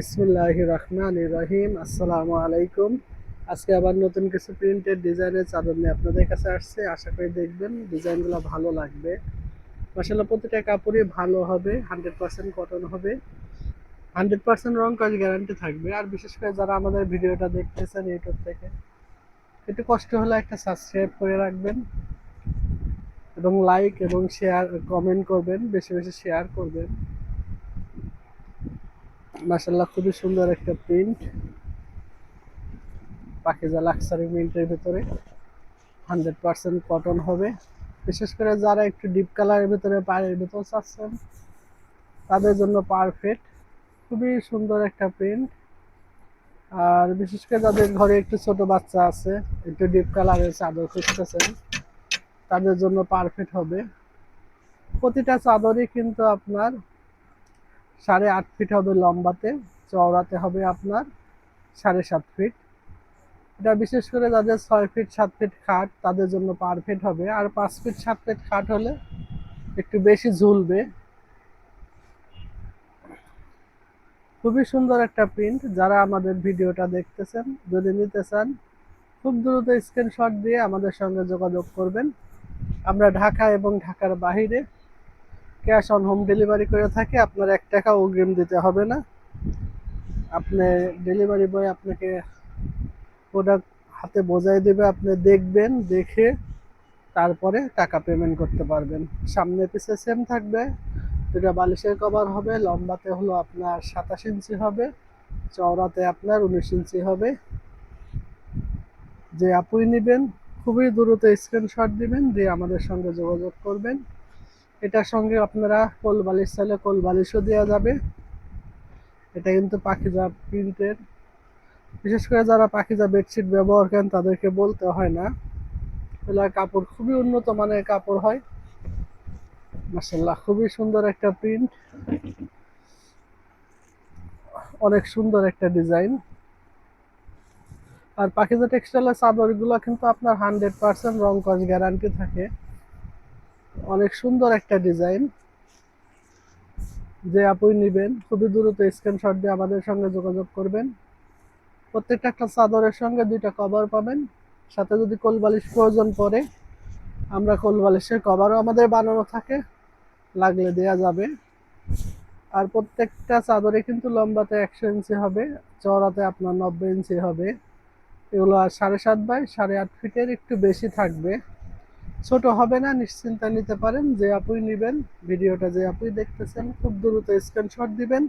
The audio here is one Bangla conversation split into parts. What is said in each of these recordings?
বিসমুল্লাহ রহমান রহিম। আসসালামু আলাইকুম। আজকে আবার নতুন কিছু প্রিন্টেড ডিজাইনের চাদর নিয়ে আপনাদের কাছে আসছে। আশা করি দেখবেন ডিজাইনগুলো ভালো লাগবে। মাসাল্লাহ প্রতিটা কাপড়ই ভালো হবে, হান্ড্রেড পার্সেন্ট কটন হবে। হান্ড্রেড পার্সেন্ট রং কাজ গ্যারান্টি থাকবে। আর বিশেষ করে যারা আমাদের ভিডিওটা দেখতেছেন ইউটিউব থেকে, একটু কষ্ট হলে একটা সাবস্ক্রাইব করে রাখবেন এবং লাইক এবং শেয়ার কমেন্ট করবেন, বেশি বেশি শেয়ার করবেন। মাসাল্লাহ খুবই সুন্দর একটা প্রিন্ট পাখিজা লাক্সারি প্রিন্টের ভিতরে হান্ড্রেড পার্সেন্ট কটন হবে। বিশেষ করে যারা একটু ডিপ কালারের ভিতরে পায়ের ভিতর চাচ্ছেন, তাদের জন্য পারফেক্ট খুবই সুন্দর একটা প্রিন্ট আর বিশেষ করে যাদের ঘরে একটু ছোট বাচ্চা আছে, একটু ডিপ কালারের চাদর খুঁজতেছেন, তাদের জন্য পারফেক্ট হবে। প্রতিটা চাদরই কিন্তু আপনার সাড়ে আট ফিট হবে লম্বাতে, চওড়াতে হবে আপনার সাড়ে সাত ফিট এটা বিশেষ করে যাদের ছয় ফিট সাত ফিট খাট, তাদের জন্য পারফেক্ট হবে। আর পাঁচ ফিট সাত ফিট খাট হলে একটু বেশি ঝুলবে। খুবই সুন্দর একটা প্রিন্ট যারা আমাদের ভিডিওটা দেখতেছেন, যদি নিতে চান, খুব দ্রুত স্ক্রিনশট দিয়ে আমাদের সঙ্গে যোগাযোগ করবেন। আমরা ঢাকা এবং ঢাকার বাহিরে ক্যাশ অন হোম ডেলিভারি করে থাকে, আপনার এক টাকা অগ্রিম দিতে হবে না। আপনি ডেলিভারি বয় আপনাকে প্রোডাক্ট হাতে বোঝাই দেবে, আপনি দেখবেন, দেখে তারপরে টাকা পেমেন্ট করতে পারবেন। সামনে পিছে সেম থাকবে, দুটা বালিশের কভার হবে, লম্বাতে হলো আপনার সাতাশ ইঞ্চি হবে, চওড়াতে আপনার উনিশ ইঞ্চি হবে। যে আপুই নেবেন, খুবই দ্রুত স্ক্রিনশট দিবেন, দিয়ে আমাদের সঙ্গে যোগাযোগ করবেন। এটার সঙ্গে আপনারা কোল বালিশ চাইলে কোল বালিশও দেওয়া যাবে। এটা কিন্তু পাখিজা প্রিন্টের। বিশেষ করে যারা পাখিজা বেডশিট ব্যবহার করেন, তাদেরকে বলতে হয় না। এগুলা কাপড় খুবই উন্নত মানের কাপড় হয়। মাসাল্লাহ খুবই সুন্দর একটা প্রিন্ট। অনেক সুন্দর একটা ডিজাইন। আর পাখিজা টেক্সটাইলের চাদরগুলো কিন্তু আপনার হান্ড্রেড পার্সেন্ট রং কস গ্যারান্টি থাকে। অনেক সুন্দর একটা ডিজাইন যে আপুই নেবেন, খুবই দ্রুত স্ক্রিনশট দিয়ে আমাদের সঙ্গে যোগাযোগ করবেন। প্রত্যেকটা একটা চাদরের সঙ্গে দুইটা কভার পাবেন। সাথে যদি কোল বালিশ প্রয়োজন পড়ে, আমরা কোল বালিশের কভারও আমাদের বানানো থাকে। লাগলে দেয়া যাবে। আর প্রত্যেকটা চাদরে কিন্তু লম্বাতে একশো ইঞ্চি হবে, চওড়াতে আপনার নব্বই ইঞ্চি হবে। এগুলো সাড়ে সাত বাই সাড়ে আট ফিটের একটু বেশি থাকবে। ছোট হবে না, নিশ্চিন্তা নিতে পারেন। যে আপুই নেবেন, ভিডিওটা যে আপুই দেখতেছেন, খুব দ্রুত স্ক্রিনশট দিবেন,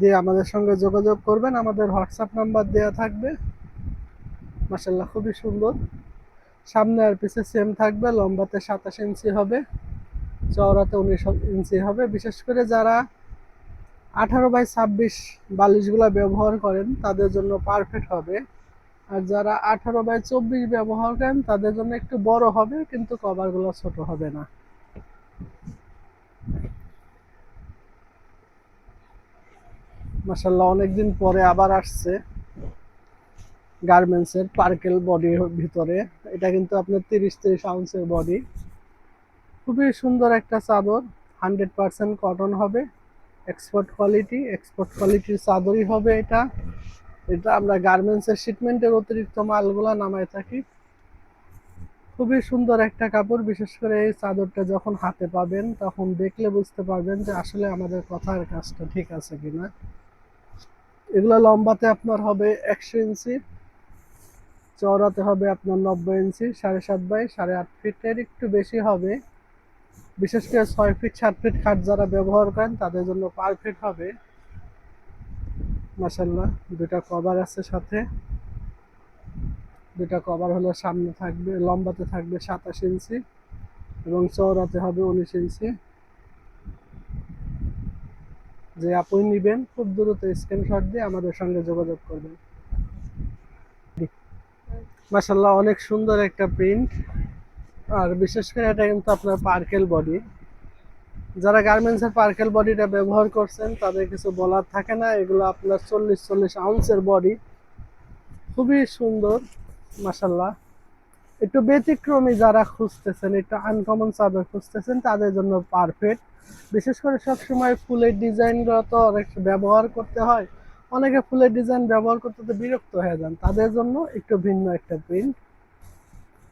দিয়ে আমাদের সঙ্গে যোগাযোগ করবেন। আমাদের হোয়াটসঅ্যাপ নাম্বার দেওয়া থাকবে। মাসাল্লাহ খুবই সুন্দর। সামনে আর পিছে সেম থাকবে, লম্বাতে সাতাশ ইঞ্চি হবে, চওড়াতে উনিশ ইঞ্চি হবে। বিশেষ করে যারা আঠারো বাই ছাব্বিশ বালিশগুলো ব্যবহার করেন, তাদের জন্য পারফেক্ট হবে। আর যারা আঠারো বাই চব্বিশ ব্যবহার করেন, তাদের জন্য একটু বড় হবে, কিন্তু কভারগুলো ছোট হবে না। মাসাল্লাহ অনেকদিন পরে আবার আসছে গার্মেন্টসের পার্কেল বডির ভিতরে। এটা কিন্তু আপনার তিরিশ তিরিশ আউন্সের বডি। খুবই সুন্দর একটা চাদর, হান্ড্রেড পার্সেন্ট কটন হবে, এক্সপোর্ট কোয়ালিটি, এক্সপোর্ট কোয়ালিটির চাদরই হবে এটা। এটা আমরা গার্মেন্টসের শিপমেন্টের অতিরিক্ত মালগুলা নামায় থাকি। খুবই সুন্দর একটা কাপড়, বিশেষ করে এই চাদরটা যখন হাতে পাবেন, তখন দেখলে বুঝতে পারবেন যে আসলে আমাদের কথার কাজটা ঠিক আছে কিনা। এগুলো লম্বাতে আপনার হবে একশো ইঞ্চি, চওড়াতে হবে আপনার নব্বই ইঞ্চি, সাড়ে সাত বাই সাড়ে আট ফিটের একটু বেশি হবে। বিশেষ করে ছয় ফিট সাত ফিট খাট যারা ব্যবহার করেন, তাদের জন্য পারফেক্ট হবে। মাসাল্লাহ দুটা কভার আছে সাথে। দুটা কভার হলো সামনে থাকবে, লম্বাতে থাকবে সাতাশ ইঞ্চি এবং চওড়াতে হবে উনিশ ইঞ্চি। যে আপনি নেবেন, খুব দ্রুত স্ক্রিনশট দিয়ে আমাদের সঙ্গে যোগাযোগ করবেন। মাসাল্লাহ অনেক সুন্দর একটা প্রিন্ট আর বিশেষ করে এটা কিন্তু আপনার পার্কেল বডি যারা গার্মেন্টসের পার্কেল বডিটা ব্যবহার করছেন, তাদের কিছু বলার থাকে না। এগুলো আপনার চল্লিশ চল্লিশ আউন্সের বডি খুবই সুন্দর মাসাল্লাহ একটু ব্যতিক্রমী যারা খুঁজতেছেন, একটু আনকমন চাদর খুঁজতেছেন, তাদের জন্য পারফেক্ট বিশেষ করে সব সময় ফুলের ডিজাইনগুলো তো অনেক ব্যবহার করতে হয়। অনেকে ফুলের ডিজাইন ব্যবহার করতে তো বিরক্ত হয়ে যান। তাদের জন্য একটু ভিন্ন একটা প্রিন্ট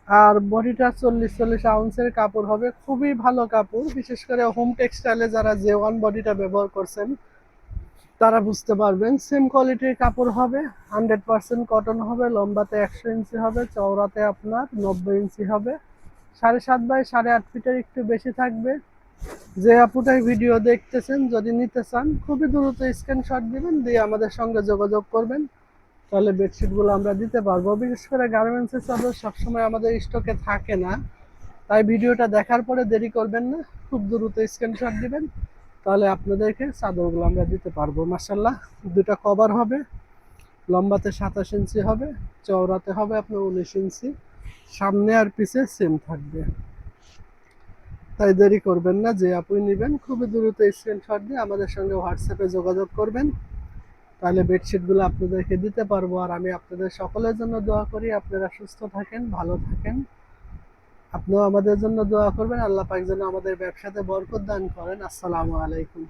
আর বডিটা চল্লিশ চল্লিশ আউন্সের কাপড় হবে। খুবই ভালো কাপড়, বিশেষ করে হোম টেক্সটাইলে যারা যে ওয়ান বডিটা ব্যবহার করছেন, তারা বুঝতে পারবেন। সেম কোয়ালিটির কাপড় হবে হান্ড্রেড পার্সেন্ট কটন হবে, লম্বাতে একশো ইঞ্চি হবে, চওড়াতে আপনার নব্বই ইঞ্চি হবে। সাড়ে সাত বাই সাড়ে আট ফিটের একটু বেশি থাকবে। যে আপুটাই ভিডিও দেখতেছেন, যদি নিতে চান, খুবই দ্রুত স্ক্রিনশট দিবেন, দিয়ে আমাদের সঙ্গে যোগাযোগ করবেন। তাহলে বেডশিটগুলো আমরা দিতে পারব। বিশেষ করে গার্মেন্টসের চাদর সবসময় আমাদের স্টকে থাকে না। তাই ভিডিওটা দেখার পরে দেরি করবেন না। খুব দ্রুত স্ক্রিনশট দিবেন। তাহলে আপনাদেরকে চাদরগুলো আমরা দিতে পারব। মাসাল্লাহ দুটা কভার হবে। লম্বাতে সাতাশ ইঞ্চি হবে। চওড়াতে হবে আপনার উনিশ ইঞ্চি। সামনে আর পিছে সেম থাকবে। তাই দেরি করবেন না। যে আপনি নেবেন, খুবই দ্রুত স্ক্রিনশট দিয়ে আমাদের সঙ্গে হোয়াটসঅ্যাপে যোগাযোগ করবেন। তাহলে বেডশিটগুলো আপনাদেরকে দিতে পারব। আর আমি আপনাদের সকলের জন্য দোয়া করি, আপনারা সুস্থ থাকেন, ভালো থাকেন। আপনিও আমাদের জন্য দোয়া করবেন, আল্লাহ পাক যেন আমাদের ব্যবসাতে বরকত দান করেন। আসসালামু আলাইকুম।